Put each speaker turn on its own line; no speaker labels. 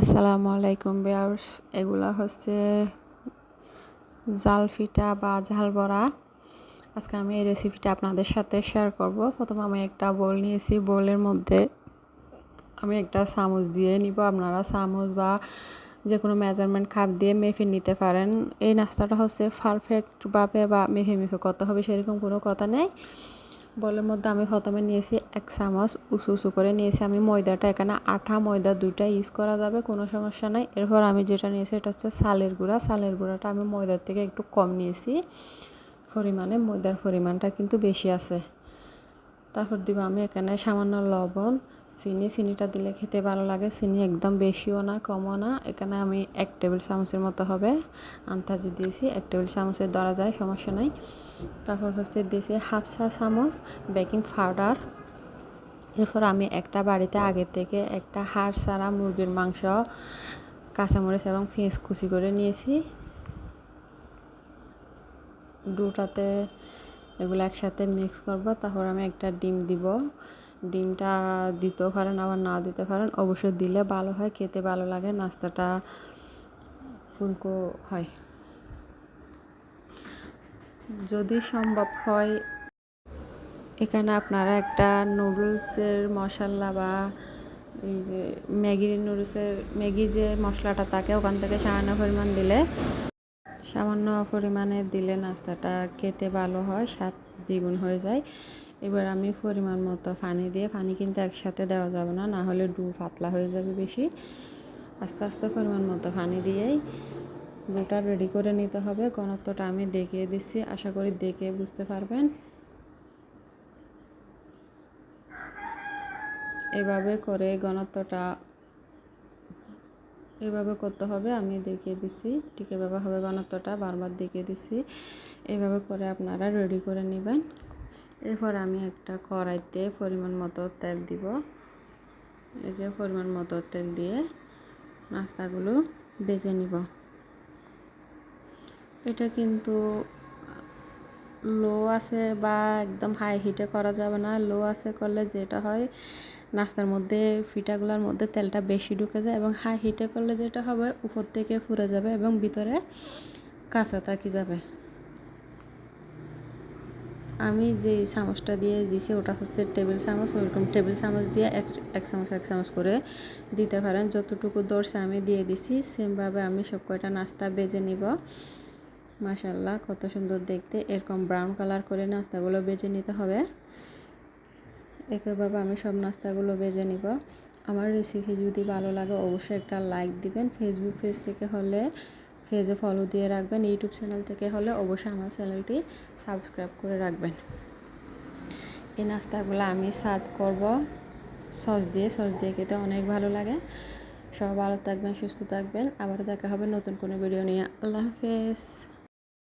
আসসালামু আলাইকুম বিয়ার্স এগুলা হচ্ছে জাল ফিটা বা ঝাল বড়া। আজকে আমি এই রেসিপিটা আপনাদের সাথে শেয়ার করব। প্রথমে আমি একটা বোল নিয়েছি। বোলের মধ্যে আমি একটা চামচ দিয়ে নিব। আপনারা চামচ বা যে কোনো মেজারমেন্ট খাপ দিয়ে মেফে নিতে পারেন। এই নাস্তাটা হচ্ছে পারফেক্টভাবে বা মেফে মেফে করতে হবে, সেরকম কোনো কথা নেই। বলের মধ্যে আমি প্রথমে নিয়েছি এক চামচ উঁচু উঁচু করে নিয়েছি। আমি ময়দাটা এখানে আঠা ময়দা দুইটা ইউজ করা যাবে, কোনো সমস্যা নাই। এরপর আমি যেটা নিয়েছি এটা হচ্ছে সালের গুঁড়া। সালের গুঁড়াটা আমি ময়দার থেকে একটু কম নিয়েছি। পরিমাণে ময়দার পরিমাণটা কিন্তু বেশি আছে। তারপর দিব আমি এখানে সামান্য লবণ। চিনি, চিনিটা দিলে খেতে ভালো লাগে। চিনি একদম বেশিও না, কমও না। এখানে আমি এক টেবিল চামচের মতো হবে। আন্তাজি দিয়েছি, এক টেবিল চামচের ধরা যায়, সমস্যা নাই। তারপর হচ্ছে দিয়েছি হাফ চা চামচ বেকিং পাউডার। এরপর আমি একটা বাড়িতে আগে থেকে একটা হাড় ছাড়া মুরগির মাংস, কাঁচামরিচ এবং পেঁয়াজ কুচি করে নিয়েছি। দুটাতে এগুলো একসাথে মিক্স করব, তারপর আমি একটা ডিম দিব। ডিমটা দিতেও পারেন, আবার না দিতে পারেন, অবশ্যই দিলে ভালো হয়, খেতে ভালো লাগে, নাস্তাটা ফুলকো হয়। যদি সম্ভব হয়, এখানে আপনারা একটা নুডলসের মশলা বা এই যে ম্যাগির নুডলসের, ম্যাগি যে মশলাটা থাকে, ওখান থেকে সামান্য পরিমাণ দিলে, সামান্য পরিমাণে দিলে নাস্তাটা খেতে ভালো হয়, স্বাদ দ্বিগুণ হয়ে যায়। এবার আমি পরিমাণ মতো পানি দিয়ে, পানি কিন্তু একসাথে দেওয়া যাবে না না হলে ডু পাতলা হয়ে যাবে বেশি। আস্তে আস্তে পরিমাণ মতো পানি দিয়েই ডুটা রেডি করে নিতে হবে। ঘনত্বটা আমি দেখিয়ে দিচ্ছি, আশা করি দেখে বুঝতে পারবেন। এভাবে করে ঘনত্বটা এভাবে করতে হবে, আমি দেখিয়ে দিচ্ছি। ঠিক এভাবে হবে, ঘনত্বটা বারবার দেখিয়ে দিচ্ছি। এভাবে করে আপনারা রেডি করে নেবেন। এরপর আমি একটা কড়াইতে পরিমাণ মতো তেল দিব। এই যে পরিমাণ মতো তেল দিয়ে নাস্তাগুলো বেজে নিব। এটা কিন্তু লো আছে বা একদম হাই হিটে করা যাবে না। লো আছে করলে যেটা হয়, নাস্তার মধ্যে, ফিটাগুলোর মধ্যে তেলটা বেশি ঢুকে যায় এবং হাই হিটে করলে যেটা হবে, উপর থেকে ফুরে যাবে এবং ভিতরে কাঁচা থাকি যাবে। আমি যে চামচটা দিয়ে দিছি, ওটা হচ্ছে টেবিল চামচ। ওইরকম টেবিল চামচ দিয়ে এক এক চামচ এক চামচ করে দিতে পারেন। যতটুকু দর্শে আমি দিয়ে দিছি, সেমভাবে আমি সব কয়টা নাস্তা বেজে নিব। মাসাল্লাহ কত সুন্দর দেখতে। এরকম ব্রাউন কালার করে নাস্তাগুলো বেজে নিতে হবে। একইভাবে আমি সব নাস্তাগুলো বেজে নিব। আমার রেসিপি যদি ভালো লাগে, অবশ্যই একটা লাইক দিবেন। ফেসবুক পেজ থেকে হলে পেজে ফলো দিয়ে রাখবেন ইউটিউব চ্যানেল থেকে হলে অবশ্যই আমার চ্যানেলটি সাবস্ক্রাইব করে রাখবেন। এই নাস্তাগুলো আমি সার্ভ করব। সস দিয়ে সস দিয়ে খেতে অনেক ভালো লাগে। সবাই ভালো থাকবেন, সুস্থ থাকবেন। আবার দেখা হবে নতুন কোনো ভিডিও নিয়ে। আল্লাহ হাফেজ।